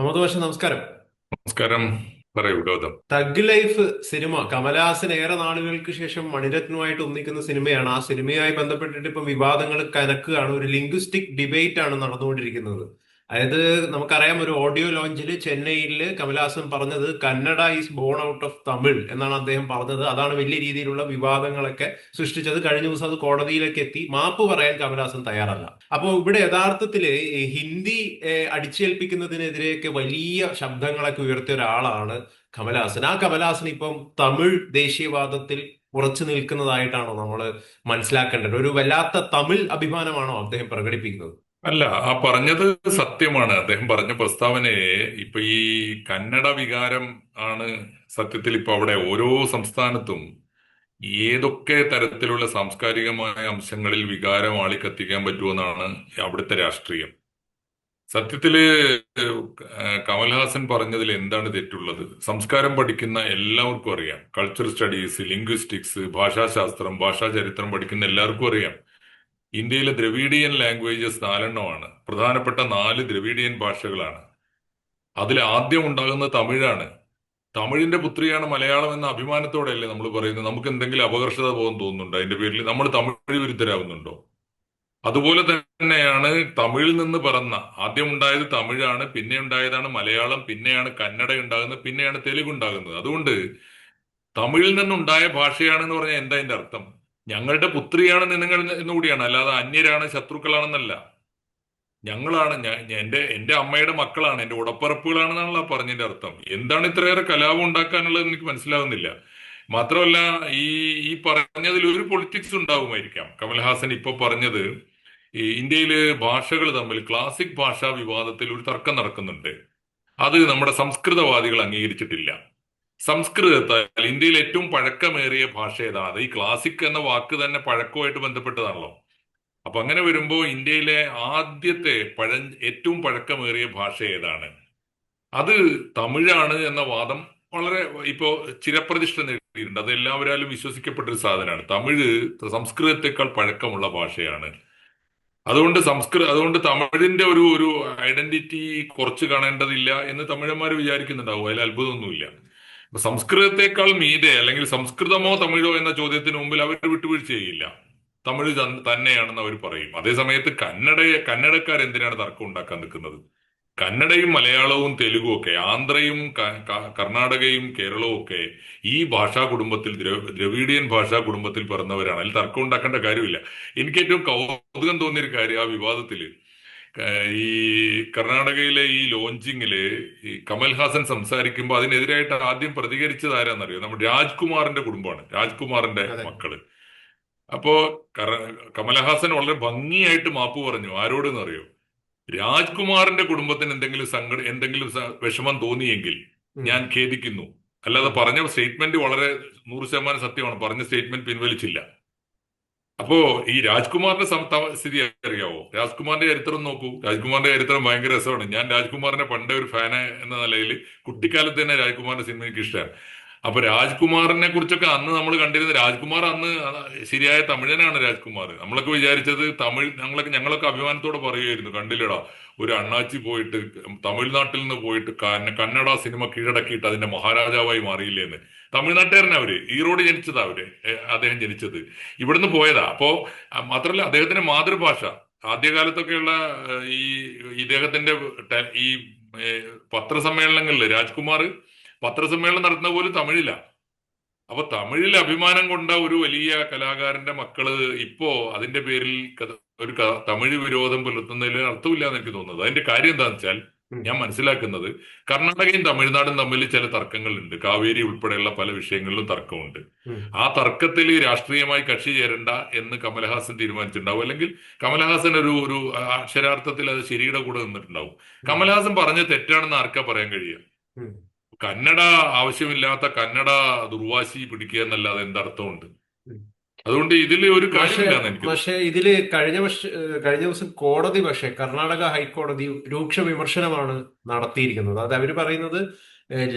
അമൃത പക്ഷെ നമസ്കാരം. നമസ്കാരം. പറയൂ Gautham. Thug life cinema. Kamal Haasan ഏറെ നാളുകൾക്ക് ശേഷം മണിരത്നുമായിട്ട് ഒന്നിക്കുന്ന സിനിമയാണ്. ആ സിനിമയുമായി ബന്ധപ്പെട്ടിട്ട് ഇപ്പം വിവാദങ്ങൾ കനക്കുകയാണ്. ഒരു ലിംഗ്വിസ്റ്റിക് ഡിബേറ്റ് ആണ് നടന്നുകൊണ്ടിരിക്കുന്നത്. അതായത് നമുക്കറിയാം ഒരു ഓഡിയോ ലോഞ്ചിൽ ചെന്നൈയിൽ കമലഹാസൻ പറഞ്ഞത് Kannada is born out of Tamil എന്നാണ് അദ്ദേഹം പറഞ്ഞത്. അതാണ് വലിയ രീതിയിലുള്ള വിവാദങ്ങളൊക്കെ സൃഷ്ടിച്ചത്. കഴിഞ്ഞ ദിവസം അത് കോടതിയിലേക്ക് എത്തി. മാപ്പ് പറയാൻ കമലഹാസൻ തയ്യാറല്ല. അപ്പോൾ ഇവിടെ യഥാർത്ഥത്തിൽ ഹിന്ദി അടിച്ചേൽപ്പിക്കുന്നതിനെതിരെയൊക്കെ വലിയ ശബ്ദങ്ങളൊക്കെ ഉയർത്തിയ ഒരാളാണ് കമലഹാസൻ ആ കമലഹാസൻ ഇപ്പം തമിഴ് ദേശീയവാദത്തിൽ ഉറച്ചു നിൽക്കുന്നതായിട്ടാണോ നമ്മൾ മനസ്സിലാക്കേണ്ടത്? ഒരു വല്ലാത്ത തമിഴ് അഭിമാനമാണോ അദ്ദേഹം പ്രകടിപ്പിക്കുന്നത്? അല്ല ആ പറഞ്ഞത് സത്യമാണ്. അദ്ദേഹം പറഞ്ഞ പ്രസ്താവനയെ ഇപ്പൊ ഈ കന്നഡ വികാരം ആണ് സത്യത്തിൽ ഇപ്പൊ അവിടെ ഓരോ സംസ്ഥാനത്തും ഏതൊക്കെ തരത്തിലുള്ള സാംസ്കാരികമായ അംശങ്ങളിൽ വികാരം ആളിക്കത്തിക്കാൻ പറ്റുമെന്നാണ് അവിടുത്തെ രാഷ്ട്രീയം. സത്യത്തിൽ കമൽഹാസൻ പറഞ്ഞതിൽ എന്താണ് തെറ്റുള്ളത്? സംസ്കാരം പഠിക്കുന്ന എല്ലാവർക്കും അറിയാം. കൾച്ചർ സ്റ്റഡീസ് ലിംഗ്വിസ്റ്റിക്സ് ഭാഷാശാസ്ത്രം ഭാഷാചരിത്രം പഠിക്കുന്ന എല്ലാവർക്കും അറിയാം. ഇന്ത്യയിലെ ദ്രവീഡിയൻ ലാംഗ്വേജസ് നാലെണ്ണമാണ്. പ്രധാനപ്പെട്ട നാല് ദ്രവീഡിയൻ ഭാഷകളാണ്. അതിൽ ആദ്യം ഉണ്ടാകുന്ന തമിഴാണ്. തമിഴിന്റെ പുത്രിയാണ് മലയാളം എന്ന അഭിമാനത്തോടെയല്ലേ നമ്മൾ പറയുന്നത്? നമുക്ക് എന്തെങ്കിലും അപകർഷത പോകാൻ തോന്നുന്നുണ്ടോ? അതിന്റെ പേരിൽ നമ്മൾ തമിഴ് വിരുദ്ധരാകുന്നുണ്ടോ? അതുപോലെ തന്നെയാണ് തമിഴിൽ നിന്ന് പിറന്ന ആദ്യം ഉണ്ടായത് തമിഴാണ് പിന്നെ ഉണ്ടായതാണ് മലയാളം പിന്നെയാണ് കന്നഡ ഉണ്ടാകുന്നത് പിന്നെയാണ് തെലുങ്ക് ഉണ്ടാകുന്നത് അതുകൊണ്ട് തമിഴിൽ നിന്നുണ്ടായ ഭാഷയാണെന്ന് പറഞ്ഞാൽ എന്താ അതിന്റെ അർത്ഥം? ഞങ്ങളുടെ പുത്രിയാണ് നിങ്ങൾ എന്നുകൂടിയാണ്. അല്ലാതെ അന്യരാണ് ശത്രുക്കളാണെന്നല്ല. ഞങ്ങളാണ് എന്റെ എന്റെ അമ്മയുടെ മക്കളാണ് എന്റെ ഉടപ്പറപ്പുകളാണെന്നാണല്ലോ പറഞ്ഞതിന്റെ അർത്ഥം. എന്താണ് ഇത്രയേറെ കലാപം ഉണ്ടാക്കാനുള്ളത് എനിക്ക് മനസ്സിലാവുന്നില്ല. മാത്രമല്ല ഈ ഈ പറഞ്ഞതിൽ ഒരു പൊളിറ്റിക്സ് ഉണ്ടാവുമായിരിക്കാം. കമൽഹാസൻ ഇപ്പൊ പറഞ്ഞത് ഈ ഇന്ത്യയിലെ ഭാഷകൾ തമ്മിൽ ക്ലാസിക് ഭാഷാ വിവാദത്തിൽ ഒരു തർക്കം നടക്കുന്നുണ്ട്. അത് നമ്മുടെ സംസ്കൃതവാദികൾ അംഗീകരിച്ചിട്ടില്ല. സംസ്കൃതത്താൽ ഇന്ത്യയിൽ ഏറ്റവും പഴക്കമേറിയ ഭാഷ ഏതാണ്? ഈ ക്ലാസിക് എന്ന വാക്ക് തന്നെ പഴക്കവുമായിട്ട് ബന്ധപ്പെട്ടതാണല്ലോ. അപ്പൊ അങ്ങനെ വരുമ്പോൾ ഇന്ത്യയിലെ ആദ്യത്തെ പഴ ഏറ്റവും പഴക്കമേറിയ ഭാഷ ഏതാണ്? അത് തമിഴാണ് എന്ന വാദം വളരെ ഇപ്പോ ചിരപ്രതിഷ്ഠ നേടിയിട്ടുണ്ട്. അത് എല്ലാവരാലും വിശ്വസിക്കപ്പെട്ട ഒരു സാധനമാണ്. തമിഴ് സംസ്കൃതത്തെക്കാൾ പഴക്കമുള്ള ഭാഷയാണ്. അതുകൊണ്ട് സംസ്കൃത അതുകൊണ്ട് തമിഴിന്റെ ഒരു ഒരു ഐഡന്റിറ്റി കുറച്ച് കാണേണ്ടതില്ല എന്ന് തമിഴന്മാർ വിചാരിക്കുന്നുണ്ടാവും. അതിൽ അത്ഭുതമൊന്നുമില്ല. സംസ്കൃതത്തെക്കാൾ മീതെ അല്ലെങ്കിൽ സംസ്കൃതമോ തമിഴോ എന്ന ചോദ്യത്തിന് മുമ്പിൽ അവർ വിട്ടുവീഴ്ച ചെയ്യില്ല. തമിഴ് തന്നെയാണെന്ന് അവർ പറയും. അതേസമയത്ത് കന്നഡയെ കന്നഡക്കാർ എന്തിനാണ് തർക്കം ഉണ്ടാക്കാൻ നിൽക്കുന്നത്? കന്നഡയും മലയാളവും തെലുഗും ഒക്കെ ആന്ധ്രയും കർണാടകയും കേരളവും ഒക്കെ ഈ ഭാഷാ കുടുംബത്തിൽ ദ്ര- ദ്രവീഡിയൻ ഭാഷാ കുടുംബത്തിൽ പിറന്നവരാണ്. അതിൽ തർക്കം ഉണ്ടാക്കേണ്ട കാര്യമില്ല. എനിക്ക് ഏറ്റവും കൗതുകം തോന്നിയൊരു കാര്യം ആ വിവാദത്തിൽ ക- ഈ കർണാടകയിലെ ഈ ലോഞ്ചിങ്ങിൽ ഈ കമൽഹാസൻ സംസാരിക്കുമ്പോൾ അതിനെതിരായിട്ട് ആദ്യം പ്രതികരിച്ചത് ആരാന്നറിയോ? നമ്മുടെ രാജ്കുമാറിന്റെ കുടുംബമാണ് രാജ്കുമാറിന്റെ മക്കൾ. അപ്പോ കമൽഹാസൻ കമലഹാസൻ വളരെ ഭംഗിയായിട്ട് മാപ്പ് പറഞ്ഞു. ആരോടെന്ന് അറിയോ രാജ്കുമാറിന്റെ കുടുംബത്തിന് എന്തെങ്കിലും സങ്കട എന്തെങ്കിലും വിഷമം തോന്നിയെങ്കിൽ ഞാൻ ഖേദിക്കുന്നു. അല്ലാതെ പറഞ്ഞ സ്റ്റേറ്റ്മെന്റ് വളരെ നൂറ് ശതമാനം സത്യമാണ്. പറഞ്ഞ സ്റ്റേറ്റ്മെന്റ് പിൻവലിച്ചില്ല. അപ്പോ ഈ രാജ്കുമാറിന്റെ സ്ഥിതി അറിയാവോ? രാജ്കുമാറിന്റെ ചരിത്രം നോക്കൂ. രാജ്കുമാറിന്റെ ചരിത്രം ഭയങ്കര രസമാണ്. ഞാൻ രാജ്കുമാറിന്റെ പണ്ടേ ഒരു ഫാന് എന്ന നിലയിൽ കുട്ടിക്കാലത്ത് തന്നെ രാജ്കുമാറിന്റെ സിനിമ എനിക്ക് ഇഷ്ടമാണ്. അപ്പൊ രാജ്കുമാറിനെ കുറിച്ചൊക്കെ അന്ന് നമ്മൾ കണ്ടിരുന്ന രാജ്കുമാർ അന്ന് ശരിയായ തമിഴനാണ് രാജ്കുമാർ. നമ്മളൊക്കെ വിചാരിച്ചത് തമിഴ് ഞങ്ങളൊക്കെ ഞങ്ങളൊക്കെ അഭിമാനത്തോടെ പറയുമായിരുന്നു കണ്ടില്ലടാ ഒരു അണ്ണാച്ചി പോയിട്ട് തമിഴ്നാട്ടിൽ നിന്ന് പോയിട്ട് കന്നഡ സിനിമ കീഴടക്കിയിട്ട് അതിന്റെ മഹാരാജാവായി മാറിയില്ലേന്ന്. തമിഴ്നാട്ടുകാരൻ അവർ. ഈറോഡ് ജനിച്ചതാ അവർ. അദ്ദേഹം ജനിച്ചത്. ഇവിടുന്ന് പോയതാ. അപ്പോ മാത്രമല്ല അദ്ദേഹത്തിന്റെ മാതൃഭാഷ. ആദ്യകാലത്തൊക്കെയുള്ള ഈ ഇദ്ദേഹത്തിന്റെ ഈ പത്രസമ്മേളനങ്ങളിൽ രാജ്കുമാർ പത്രസമ്മേളനം നടത്തുന്ന പോലും തമിഴില. അപ്പൊ തമിഴിൽ അഭിമാനം കൊണ്ട ഒരു വലിയ കലാകാരന്റെ മക്കൾ ഇപ്പോ അതിന്റെ പേരിൽ ഒരു തമിഴ് വിരോധം പുലർത്തുന്നതിൽ അർത്ഥമില്ല എന്ന് എനിക്ക് തോന്നുന്നത്. അതിന്റെ കാര്യം എന്താണെന്ന് വെച്ചാൽ. ഞാൻ മനസ്സിലാക്കുന്നത് കർണാടകയും തമിഴ്നാടും തമ്മിൽ ചില തർക്കങ്ങളുണ്ട്. കാവേരി ഉൾപ്പെടെയുള്ള പല വിഷയങ്ങളിലും തർക്കമുണ്ട്. ആ തർക്കത്തിൽ രാഷ്ട്രീയമായി കക്ഷി ചേരണ്ട എന്ന് കമൽഹാസൻ തീരുമാനിച്ചിട്ടുണ്ടാവും. അല്ലെങ്കിൽ കമൽഹാസൻ ഒരു ഒരു അക്ഷരാർത്ഥത്തിൽ അത് ശരിയുടെ കൂടെ നിന്നിട്ടുണ്ടാവും. കമൽഹാസൻ പറഞ്ഞ തെറ്റാണെന്ന് ആർക്കാ പറയാൻ കഴിയുക. കന്നഡ ആവശ്യമില്ലാത്ത കന്നഡ ദുർവാശി പിടിക്കുക എന്നല്ലാതെ എന്തർത്ഥമുണ്ട്. അതുകൊണ്ട് ഇതിൽ ഒരു പക്ഷേ ഇതിൽ കഴിഞ്ഞ വർഷ കഴിഞ്ഞ ദിവസം കോടതി പക്ഷേ കർണാടക ഹൈക്കോടതി രൂക്ഷ വിമർശനമാണ് നടത്തിയിരിക്കുന്നത്. അത് അവർ പറയുന്നത്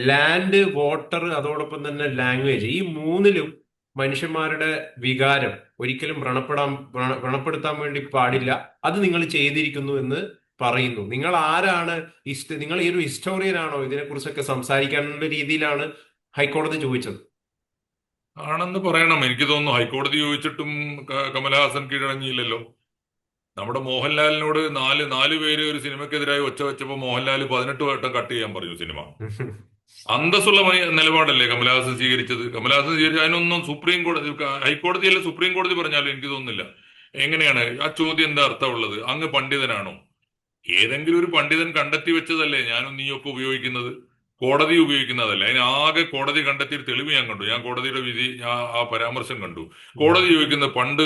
ലാൻഡ് വാട്ടർ അതോടൊപ്പം തന്നെ ലാംഗ്വേജ്. ഈ മൂന്നിലും മനുഷ്യന്മാരുടെ വികാരം ഒരിക്കലും വ്രണപ്പെടാൻ വ്രണപ്പെടുത്താൻ വേണ്ടി പാടില്ല. അത് നിങ്ങൾ ചെയ്തിരിക്കുന്നു എന്ന് പറയുന്നു. നിങ്ങൾ ആരാണ് നിങ്ങൾ ഈ ഒരു ഹിസ്റ്റോറിയൻ ആണോ ഇതിനെക്കുറിച്ചൊക്കെ സംസാരിക്കാനുള്ള രീതിയിലാണ് ഹൈക്കോടതി ചോദിച്ചത്. ആണെന്ന് പറയണം. എനിക്ക് തോന്നുന്നു ഹൈക്കോടതി ചോദിച്ചിട്ടും കമലഹാസൻ കീഴടങ്ങിയില്ലല്ലോ. നമ്മുടെ മോഹൻലാലിനോട് നാല് നാല് പേര് ഒരു സിനിമക്കെതിരായി ഒച്ച വെച്ചപ്പോ മോഹൻലാൽ പതിനെട്ട് വട്ടം കട്ട് ചെയ്യാൻ പറഞ്ഞു സിനിമ. അന്തസ്സുള്ള നിലപാടല്ലേ കമലഹാസൻ സ്വീകരിച്ചത്? കമലഹാസൻ സ്വീകരിച്ച അതിനൊന്നും സുപ്രീം കോടതി ഹൈക്കോടതി അല്ല സുപ്രീം കോടതി പറഞ്ഞാലും എനിക്ക് തോന്നുന്നില്ല. എങ്ങനെയാണ്? ആ ചോദ്യം എന്താ അർത്ഥമുള്ളത്? അങ്ങ് പണ്ഡിതനാണോ? ഏതെങ്കിലും ഒരു പണ്ഡിതൻ കണ്ടെത്തി വെച്ചതല്ലേ ഞാനും നീയൊക്കെ ഉപയോഗിക്കുന്നത്? കോടതി ഉപയോഗിക്കുന്നതല്ല? അതിന് ആകെ കോടതി കണ്ടെത്തിയ തെളിവ് ഞാൻ കണ്ടു. ഞാൻ കോടതിയുടെ വിധി ആ ആ പരാമർശം കണ്ടു. കോടതി ഉപയോഗിക്കുന്ന പണ്ട്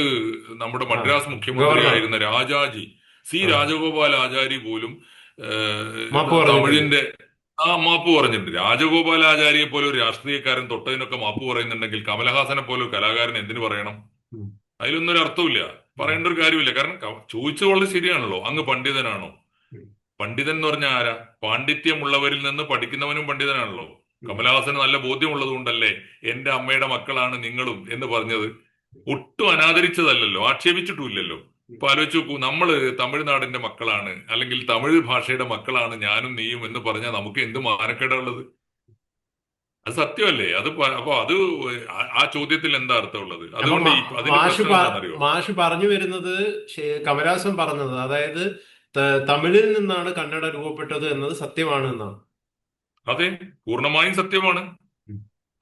നമ്മുടെ മദ്രാസ് മുഖ്യമന്ത്രിയായിരുന്ന രാജാജി സി. രാജഗോപാൽ ആചാരി പോലും. തമിഴിന്റെ ആ മാപ്പ് പറഞ്ഞിട്ടുണ്ട്. രാജഗോപാൽ ആചാര്യയെ പോലെ ഒരു രാഷ്ട്രീയക്കാരൻ തൊട്ടതിനൊക്കെ മാപ്പ് പറയുന്നുണ്ടെങ്കിൽ കമലഹാസനെ പോലെ ഒരു കലാകാരൻ എന്തിനു പറയണം? അതിലൊന്നും ഒരു അർത്ഥമില്ല പറയേണ്ട ഒരു കാര്യമില്ല കാരണം ചോദിച്ചത് വളരെ ശരിയാണല്ലോ. അങ്ങ് പണ്ഡിതനാണോ. പണ്ഡിതൻ എന്ന് പറഞ്ഞ ആരാ പാണ്ഡിത്യമുള്ളവരിൽ നിന്ന് പഠിക്കുന്നവനും പണ്ഡിതനാണല്ലോ. കമലഹാസന് നല്ല ബോധ്യമുള്ളത് കൊണ്ടല്ലേ എന്റെ അമ്മയുടെ മക്കളാണ് നിങ്ങളും എന്ന് പറഞ്ഞത്. ഒട്ടും അനാദരിച്ചതല്ലല്ലോ ആക്ഷേപിച്ചിട്ടുമില്ലല്ലോ. ഇപ്പൊ ആലോചിച്ച് നോക്കൂ നമ്മൾ തമിഴ്നാടിന്റെ മക്കളാണ് അല്ലെങ്കിൽ തമിഴ് ഭാഷയുടെ മക്കളാണ് ഞാനും നീയും എന്ന് പറഞ്ഞാൽ നമുക്ക് എന്ത് മാനക്കേടുള്ളത് അത് സത്യമല്ലേ? അത് അപ്പൊ അത് ആ- ചോദ്യത്തിൽ എന്താ അർത്ഥമുള്ളത്? അതുകൊണ്ട് മാഷ് പറഞ്ഞു വരുന്നത് കമലഹാസൻ പറഞ്ഞത്. അതായത് തമിഴിൽ നിന്നാണ് കന്നഡ രൂപപ്പെട്ടത് എന്നത് സത്യമാണ് എന്നാണ്. അതെ പൂർണമായും സത്യമാണ്.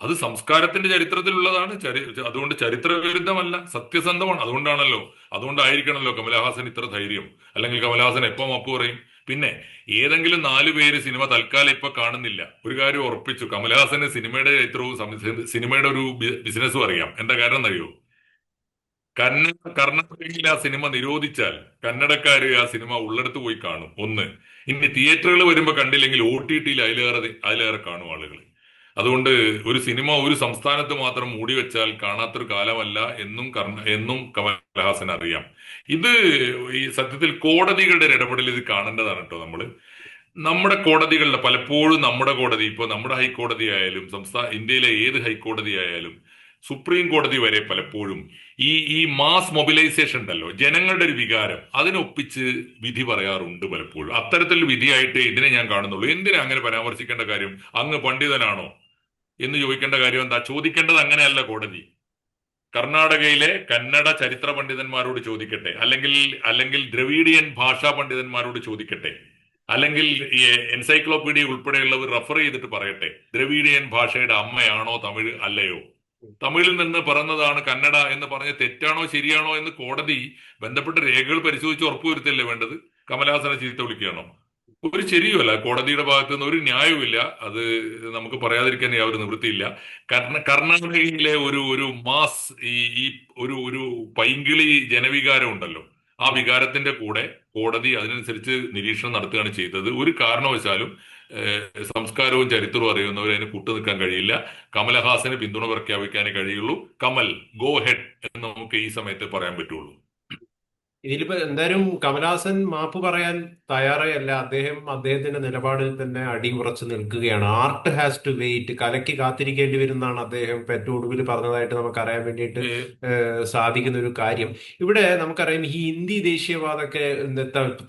അത് സംസ്കാരത്തിന്റെ ചരിത്രത്തിലുള്ളതാണ്. ചരി അതുകൊണ്ട് ചരിത്ര വിരുദ്ധമല്ല സത്യസന്ധമാണ്. അതുകൊണ്ടാണല്ലോ അതുകൊണ്ടായിരിക്കണമല്ലോ കമലഹാസൻ ഇത്ര ധൈര്യം. അല്ലെങ്കിൽ കമലഹാസൻ എപ്പം അപ്പു പറയും? പിന്നെ ഏതെങ്കിലും നാലു പേര് സിനിമ തൽക്കാലം ഇപ്പൊ കാണുന്നില്ല. ഒരു കാര്യം ഉറപ്പിച്ചു. കമലഹാസന് സിനിമയുടെ ചരിത്രവും സിനിമയുടെ ഒരു ബിസിനസ്സും അറിയാം. എന്താ കാരണം എന്നറിയോ കന്നഡ കർണാടകയിൽ ആ സിനിമ നിരോധിച്ചാൽ കന്നഡക്കാര് ആ സിനിമ ഉള്ളിടത്ത് പോയി കാണും. ഒന്ന് ഇനി തിയേറ്ററുകൾ വരുമ്പോൾ കണ്ടില്ലെങ്കിൽ ഒ ടി ടിയിൽ അതിലേറെ അതിലേറെ കാണും ആളുകൾ അതുകൊണ്ട് ഒരു സിനിമ ഒരു സംസ്ഥാനത്ത് മാത്രം മൂടി വെച്ചാൽ കാണാത്തൊരു കാലമല്ല എന്നും കർണ എന്നും കമൽഹാസൻ അറിയാം. ഇത് ഈ സത്യത്തിൽ കോടതികളുടെ ഇടപെടൽ ഇത് കാണേണ്ടതാണ് കേട്ടോ നമ്മൾ. നമ്മുടെ കോടതികളിലെ പലപ്പോഴും നമ്മുടെ കോടതി ഇപ്പൊ നമ്മുടെ ഹൈക്കോടതി ആയാലും സംസ്ഥാന ഇന്ത്യയിലെ ഏത് ഹൈക്കോടതി ആയാലും സുപ്രീം കോടതി വരെ പലപ്പോഴും ഈ ഈ മാസ് മൊബിലൈസേഷൻ ഉണ്ടല്ലോ ജനങ്ങളുടെ ഒരു വികാരം അതിനൊപ്പിച്ച് വിധി പറയാറുണ്ട് പലപ്പോഴും. അത്തരത്തിൽ വിധിയായിട്ട് ഇതിനെ ഞാൻ കാണുന്നുള്ളൂ. എന്തിനാ അങ്ങനെ പരാമർശിക്കേണ്ട കാര്യം? അങ്ങ് പണ്ഡിതനാണോ? എന്ന് ചോദിക്കേണ്ട കാര്യം എന്താ? ചോദിക്കേണ്ടത് അങ്ങനെയല്ല കോടതി. കർണാടകയിലെ കന്നഡ ചരിത്ര പണ്ഡിതന്മാരോട് ചോദിക്കട്ടെ. അല്ലെങ്കിൽ അല്ലെങ്കിൽ ദ്രവീഡിയൻ ഭാഷാ പണ്ഡിതന്മാരോട് ചോദിക്കട്ടെ. അല്ലെങ്കിൽ എൻസൈക്ലോപീഡിയ ഉൾപ്പെടെയുള്ളവർ റെഫർ ചെയ്തിട്ട് പറയട്ടെ. ദ്രവീഡിയൻ ഭാഷയുടെ അമ്മയാണോ തമിഴ് അല്ലയോ? തമിഴിൽ നിന്ന് പറഞ്ഞതാണ് കന്നഡ എന്ന് പറഞ്ഞ തെറ്റാണോ ശരിയാണോ എന്ന് കോടതി ബന്ധപ്പെട്ട രേഖകൾ പരിശോധിച്ച് ഉറപ്പുവരുത്തല്ലേ വേണ്ടത്? കമലഹാസനെ ചീത്ത വിളിക്കുകയാണോ? ഒരു ശരിയുമല്ല. കോടതിയുടെ ഭാഗത്ത് നിന്ന് ഒരു ന്യായവുമില്ല. അത് നമുക്ക് പറയാതിരിക്കാൻ യാതൊരു നിവൃത്തിയില്ല. കർണ കർണാടകയിലെ ഒരു ഒരു മാസ് ഈ ഒരു ഒരു പൈങ്കിളി ജനവികാരം ഉണ്ടല്ലോ. ആ വികാരത്തിന്റെ കൂടെ കോടതി അതിനനുസരിച്ച് നിരീക്ഷണം നടത്തുകയാണ് ചെയ്തത്. ഒരു കാരണവശാലും സംസ്കാരവും ചരിത്രവും അറിയുന്നവർ അതിന് കൂട്ടു നിൽക്കാൻ കഴിയില്ല. കമലഹാസന് പിന്തുണ പ്രഖ്യാപിക്കാനേ കഴിയുള്ളൂ. കമൽ ഗോ ഹെഡ് എന്ന് നമുക്ക് ഈ സമയത്ത് പറയാൻ പറ്റുള്ളൂ. ഇതിലിപ്പോ എന്തായാലും കമലഹാസൻ മാപ്പ് പറയാൻ തയ്യാറേയല്ല. അദ്ദേഹം അദ്ദേഹത്തിന്റെ നിലപാടിൽ തന്നെ അടിയുറച്ച് നിൽക്കുകയാണ്. ആർട്ട് ഹാസ് ടു വെയിറ്റ് കലയ്ക്ക് കാത്തിരിക്കേണ്ടി വരുന്നതാണ് അദ്ദേഹം പെറ്റ് ഏറ്റവും ഒടുവിൽ പറഞ്ഞതായിട്ട് നമുക്ക് അറിയാൻ വേണ്ടിയിട്ട് സാധിക്കുന്ന ഒരു കാര്യം. ഇവിടെ നമുക്കറിയാം ഈ ഹിന്ദി ദേശീയവാദമൊക്കെ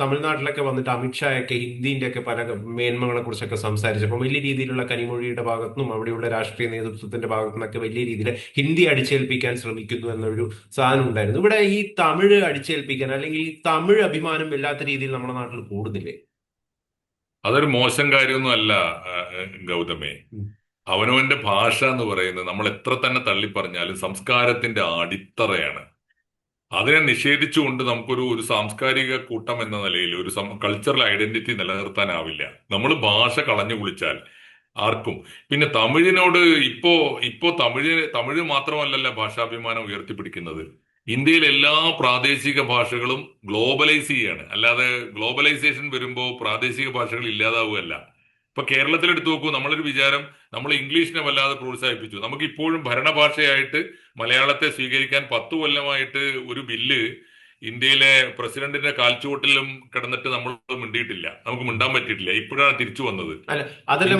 തമിഴ്നാട്ടിലൊക്കെ വന്നിട്ട് അമിത്ഷായൊക്കെ ഹിന്ദിന്റെ ഒക്കെ പല മേന്മകളെ കുറിച്ചൊക്കെ സംസാരിച്ചപ്പോൾ വലിയ രീതിയിലുള്ള കനിമൊഴിയുടെ ഭാഗത്തും അവിടെയുള്ള രാഷ്ട്രീയ നേതൃത്വത്തിന്റെ ഭാഗത്തു നിന്നൊക്കെ വലിയ രീതിയിൽ ഹിന്ദി അടിച്ചേൽപ്പിക്കാൻ ശ്രമിക്കുന്നു എന്നൊരു സാധനം ഉണ്ടായിരുന്നു. ഇവിടെ ഈ തമിഴ് അടിച്ചേൽപ്പിക്കാൻ അല്ലെങ്കിൽ തമിഴ് അഭിമാനം വല്ലാത്ത രീതിയിൽ നമ്മുടെ നാട്ടിൽ കൂടുന്നില്ലേ? അതൊരു മോശം കാര്യമൊന്നും അല്ല ഗൗതമേ. അവനവന്റെ ഭാഷ എന്ന് പറയുന്നത് നമ്മൾ എത്ര തന്നെ തള്ളി പറഞ്ഞാലും സംസ്കാരത്തിന്റെ അടിത്തറയാണ്. അതിനെ നിഷേധിച്ചുകൊണ്ട് നമുക്കൊരു ഒരു സാംസ്കാരിക കൂട്ടം എന്ന നിലയിൽ ഒരു കൾച്ചറൽ ഐഡന്റിറ്റി നിലനിർത്താനാവില്ല. നമ്മൾ ഭാഷ കളഞ്ഞു കുളിച്ചാൽ ആർക്കും. പിന്നെ തമിഴിനോട് ഇപ്പോ ഇപ്പോ തമിഴ് തമിഴ് മാത്രമല്ലല്ല ഭാഷാഭിമാനം ഉയർത്തിപ്പിടിക്കുന്നത്. ഇന്ത്യയിലെ എല്ലാ പ്രാദേശിക ഭാഷകളും ഗ്ലോബലൈസ് ചെയ്യാണ്. അല്ലാതെ ഗ്ലോബലൈസേഷൻ വരുമ്പോൾ പ്രാദേശിക ഭാഷകൾ ഇല്ലാതാവുകയല്ല. ഇപ്പൊ കേരളത്തിൽ എടുത്തു നോക്കൂ നമ്മളൊരു വിചാരം നമ്മൾ ഇംഗ്ലീഷിനെ വല്ലാതെ പ്രോത്സാഹിപ്പിച്ചു. നമുക്ക് ഇപ്പോഴും ഭരണഭാഷയായിട്ട് മലയാളത്തെ സ്വീകരിക്കാൻ പത്ത് കൊല്ലമായിട്ട് ഒരു ബില്ല് ഇന്ത്യയിലെ പ്രസിഡന്റിന്റെ കാൽച്ചുവട്ടിലും കിടന്നിട്ട് നമ്മൾ മിണ്ടിയിട്ടില്ല. നമുക്ക് മിണ്ടാൻ പറ്റിയിട്ടില്ല. ഇപ്പോഴാണ് തിരിച്ചു വന്നത്. അതല്ല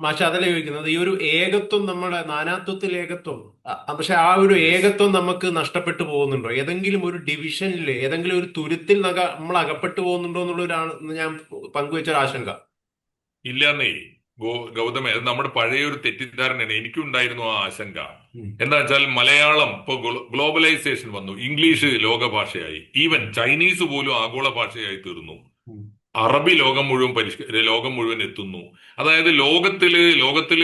മാഷ അതല്ല ചോദിക്കുന്നത്? ഈ ഒരു ഏകത്വം നമ്മുടെ നാനാത്വത്തിൽ ഏകത്വം. പക്ഷെ ആ ഒരു ഏകത്വം നമുക്ക് നഷ്ടപ്പെട്ടു പോകുന്നുണ്ടോ? ഏതെങ്കിലും ഒരു ഡിവിഷനിൽ ഏതെങ്കിലും ഒരു തുരുത്തിൽ നമ്മൾ അകപ്പെട്ടു പോകുന്നുണ്ടോ എന്നുള്ളൊരാണ് ഞാൻ പങ്കുവെച്ച ഒരു ആശങ്ക. ഇല്ലാന്നേ ഗോ ഗൗതമേ അത് നമ്മുടെ പഴയ ഒരു തെറ്റിദ്ധാരണയാണ്. എനിക്കും ഉണ്ടായിരുന്നു ആ ആശങ്ക. എന്താ വെച്ചാൽ മലയാളം ഇപ്പൊ ഗ്ലോബലൈസേഷൻ വന്നു. ഇംഗ്ലീഷ് ലോക ഭാഷയായി ഈവൻ ചൈനീസ് പോലും ആഗോള ഭാഷയായി തീർന്നു. അറബി ലോകം മുഴുവൻ പരിഷ്ക ലോകം മുഴുവൻ എത്തുന്നു. അതായത് ലോകത്തിൽ ലോകത്തിൽ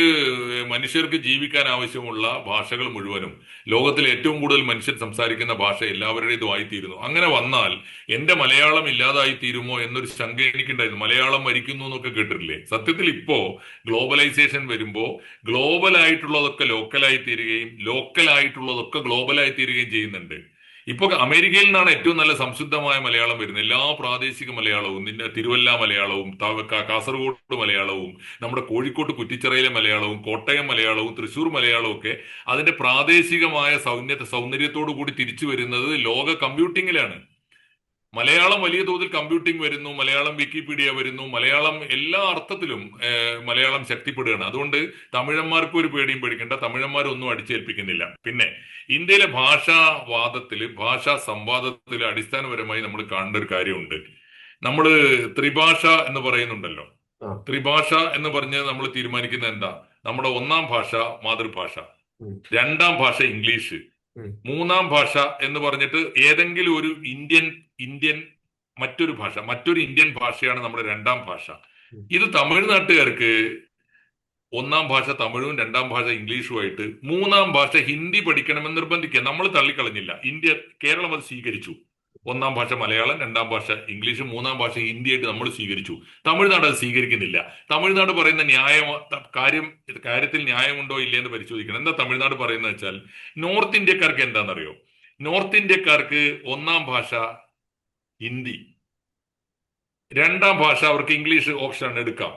മനുഷ്യർക്ക് ജീവിക്കാൻ ആവശ്യമുള്ള ഭാഷകൾ മുഴുവനും ലോകത്തിൽ ഏറ്റവും കൂടുതൽ മനുഷ്യർ സംസാരിക്കുന്ന ഭാഷ എല്ലാവരുടേതുമായി തീരുന്നു അങ്ങനെ വന്നാൽ എന്റെ മലയാളം ഇല്ലാതായി തീരുമോ എന്നൊരു ശങ്ക എനിക്കുണ്ടായിരുന്നു. മലയാളം മരിക്കുന്നു എന്നൊക്കെ കേട്ടിട്ടില്ലേ? സത്യത്തിൽ ഇപ്പോ ഗ്ലോബലൈസേഷൻ വരുമ്പോ ഗ്ലോബൽ ആയിട്ടുള്ളതൊക്കെ ലോക്കലായി തീരുകയും ലോക്കൽ ആയിട്ടുള്ളതൊക്കെ ഗ്ലോബലായി തീരുകയും ചെയ്യുന്നുണ്ട്. ഇപ്പൊ അമേരിക്കയിൽ നിന്നാണ് ഏറ്റവും നല്ല സംശുദ്ധമായ മലയാളം വരുന്നത്. എല്ലാ പ്രാദേശിക മലയാളവും നിന്റെ തിരുവല്ല മലയാളവും കാസർഗോഡ് മലയാളവും നമ്മുടെ കോഴിക്കോട് കുറ്റിച്ചിറയിലെ മലയാളവും കോട്ടയം മലയാളവും തൃശ്ശൂർ മലയാളവും ഒക്കെ അതിന്റെ പ്രാദേശികമായ സൗന്ദര്യ സൗന്ദര്യത്തോടു കൂടി തിരിച്ചു വരുന്നത് ലോക കമ്പ്യൂട്ടിങ്ങിലാണ്. മലയാളം വലിയ തോതിൽ കമ്പ്യൂട്ടിംഗ് വരുന്നു മലയാളം വിക്കിപീഡിയ വരുന്നു മലയാളം എല്ലാ അർത്ഥത്തിലും മലയാളം ശക്തിപ്പെടുകയാണ്. അതുകൊണ്ട് തമിഴന്മാർക്ക് ഒരു പേടിയും പേടിക്കേണ്ട തമിഴന്മാരൊന്നും അടിച്ചേൽപ്പിക്കുന്നില്ല. പിന്നെ ഇന്ത്യയിലെ ഭാഷാവാദത്തിൽ ഭാഷാ സംവാദത്തിൽ അടിസ്ഥാനപരമായി നമ്മൾ കാണേണ്ട ഒരു കാര്യമുണ്ട്. നമ്മൾ ത്രിഭാഷ എന്ന് പറയുന്നുണ്ടല്ലോ. ത്രിഭാഷ എന്ന് പറഞ്ഞ് നമ്മൾ തീരുമാനിക്കുന്നത് എന്താ? നമ്മുടെ ഒന്നാം ഭാഷ മാതൃഭാഷ. രണ്ടാം ഭാഷ ഇംഗ്ലീഷ്. മൂന്നാം ഭാഷ എന്ന് പറഞ്ഞിട്ട് ഏതെങ്കിലും ഒരു ഇന്ത്യൻ ഇന്ത്യൻ മറ്റൊരു ഭാഷ മറ്റൊരു ഇന്ത്യൻ ഭാഷയാണ് നമ്മുടെ രണ്ടാം ഭാഷ. ഇത് തമിഴ്നാട്ടുകാർക്ക് ഒന്നാം ഭാഷ തമിഴും രണ്ടാം ഭാഷ ഇംഗ്ലീഷുമായിട്ട് മൂന്നാം ഭാഷ ഹിന്ദി പഠിക്കണമെന്ന് നിർബന്ധിക്കുക. നമ്മൾ തള്ളിക്കളഞ്ഞില്ല. ഇന്ത്യ കേരളം അത് സ്വീകരിച്ചു. ഒന്നാം ഭാഷ മലയാളം രണ്ടാം ഭാഷ ഇംഗ്ലീഷ് മൂന്നാം ഭാഷ ഹിന്ദിയായിട്ട് നമ്മൾ സ്വീകരിച്ചു. തമിഴ്നാട് അത് സ്വീകരിക്കുന്നില്ല. തമിഴ്നാട് പറയുന്ന ന്യായം കാര്യം കാര്യത്തിൽ ന്യായമുണ്ടോ ഇല്ലേ എന്ന് പരിശോധിക്കണം. എന്താ തമിഴ്നാട് പറയുന്നത് വെച്ചാൽ നോർത്ത് ഇന്ത്യക്കാർക്ക് എന്താണെന്നറിയോ? നോർത്ത് ഇന്ത്യക്കാർക്ക് ഒന്നാം ഭാഷ ഹിന്ദി. രണ്ടാം ഭാഷ അവർക്ക് ഇംഗ്ലീഷ് ഓപ്ഷൻ എടുക്കാം.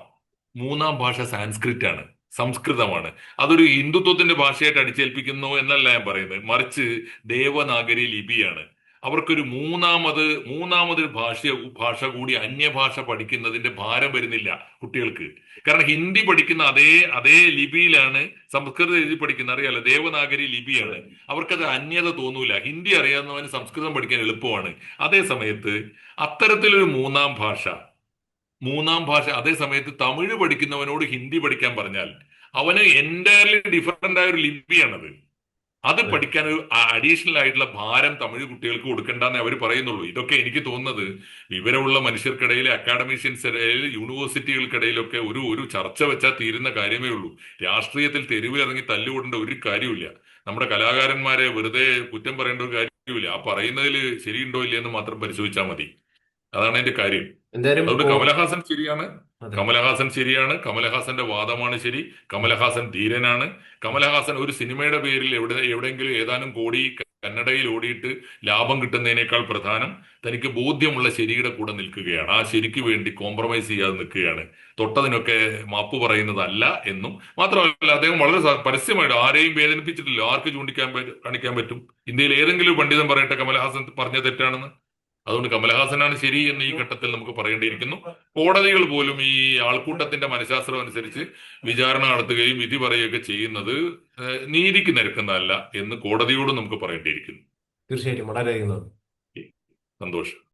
മൂന്നാം ഭാഷ സാൻസ്ക്രിറ്റ് ആണ് സംസ്കൃതമാണ്. അതൊരു ഹിന്ദുത്വത്തിന്റെ ഭാഷയായിട്ട് അടിച്ചേൽപ്പിക്കുന്നു എന്നല്ല ഞാൻ പറയുന്നത്. മറിച്ച് ദേവനാഗരി ലിപിയാണ്. അവർക്കൊരു മൂന്നാമത് മൂന്നാമത് ഭാഷ ഭാഷ കൂടി അന്യഭാഷ പഠിക്കുന്നതിന്റെ ഭാരം വരുന്നില്ല കുട്ടികൾക്ക്. കാരണം ഹിന്ദി പഠിക്കുന്ന അതേ അതേ ലിപിയിലാണ് സംസ്കൃതം എഴുതി പഠിക്കുന്ന അറിയാലോ ദേവനാഗരി ലിപിയാണ്. അവർക്കത് അന്യത തോന്നൂല. ഹിന്ദി അറിയാവുന്നവന് സംസ്കൃതം പഠിക്കാൻ എളുപ്പമാണ്. അതേ സമയത്ത് അത്തരത്തിലൊരു മൂന്നാം ഭാഷ മൂന്നാം ഭാഷ അതേ സമയത്ത് തമിഴ് പഠിക്കുന്നവനോട് ഹിന്ദി പഠിക്കാൻ പറഞ്ഞാൽ അവന് എന്റയർലി ഡിഫറന്റ് ആയ ഒരു ലിപിയാണത്. അത് പഠിക്കാൻ ഒരു അഡീഷണൽ ആയിട്ടുള്ള ഭാരം തമിഴ് കുട്ടികൾക്ക് കൊടുക്കണ്ടെന്ന് അവർ പറയുന്നുള്ളൂ. ഇതൊക്കെ എനിക്ക് തോന്നുന്നത് വിവരമുള്ള മനുഷ്യർക്കിടയിൽ അക്കാഡമീഷ്യൻസ് ഇടയിൽ യൂണിവേഴ്സിറ്റികൾക്കിടയിലൊക്കെ ഒരു ഒരു ചർച്ച വെച്ചാൽ തീരുന്ന കാര്യമേ ഉള്ളൂ. രാഷ്ട്രീയത്തിൽ തെരുവിലിറങ്ങി തല്ലുകൊടേണ്ട ഒരു കാര്യമില്ല നമ്മുടെ കലാകാരന്മാരെ വെറുതെ കുറ്റം പറയേണ്ട ഒരു കാര്യമില്ല ആ പറയുന്നതിൽ ശരിയുണ്ടോ ഇല്ലയെന്ന് മാത്രം പരിശോധിച്ചാൽ മതി. അതാണ് എന്റെ കാര്യം. അതുകൊണ്ട് കമലഹാസൻ ശരിയാണ്. കമലഹാസൻ ശരിയാണ് കമലഹാസന്റെ വാദമാണ് ശരി കമലഹാസൻ ധീരനാണ്. കമലഹാസൻ ഒരു സിനിമയുടെ പേരിൽ എവിടെ എവിടെയെങ്കിലും ഏതാനും കോടി കന്നഡയിൽ ഓടിയിട്ട് ലാഭം കിട്ടുന്നതിനേക്കാൾ പ്രധാനം തനിക്ക് ബോധ്യമുള്ള ശരിയുടെ കൂടെ നിൽക്കുകയാണ്. ആ ശരിക്ക് വേണ്ടി കോംപ്രമൈസ് ചെയ്യാതെ നിൽക്കുകയാണ്. തൊട്ടതിനൊക്കെ മാപ്പ് പറയുന്നതല്ല എന്നും. മാത്രമല്ല അദ്ദേഹം വളരെ പരസ്യമായിട്ട് ആരെയും വേദനിപ്പിച്ചിട്ടില്ല. ആർക്ക് ചൂണ്ടിക്കാൻ കാണിക്കാൻ പറ്റും? ഇന്ത്യയിൽ ഏതെങ്കിലും പണ്ഡിതൻ പറയട്ടെ കമലഹാസൻ പറഞ്ഞ തെറ്റാണെന്ന്? അതുകൊണ്ട് കമലഹാസനാണ് ശരി എന്ന് ഈ ഘട്ടത്തിൽ നമുക്ക് പറയേണ്ടിയിരിക്കുന്നു. കോടതികൾ പോലും ഈ ആൾക്കൂട്ടത്തിന്റെ മനഃശാസ്ത്രം അനുസരിച്ച് വിചാരണ നടത്തുകയും വിധി പറയുകയൊക്കെ ചെയ്യുന്നത് നീതിക്ക് നിരക്കുന്നതല്ല എന്ന് കോടതിയോട് നമുക്ക് പറയേണ്ടിയിരിക്കുന്നു. തീർച്ചയായിട്ടും. വളരെ സന്തോഷം.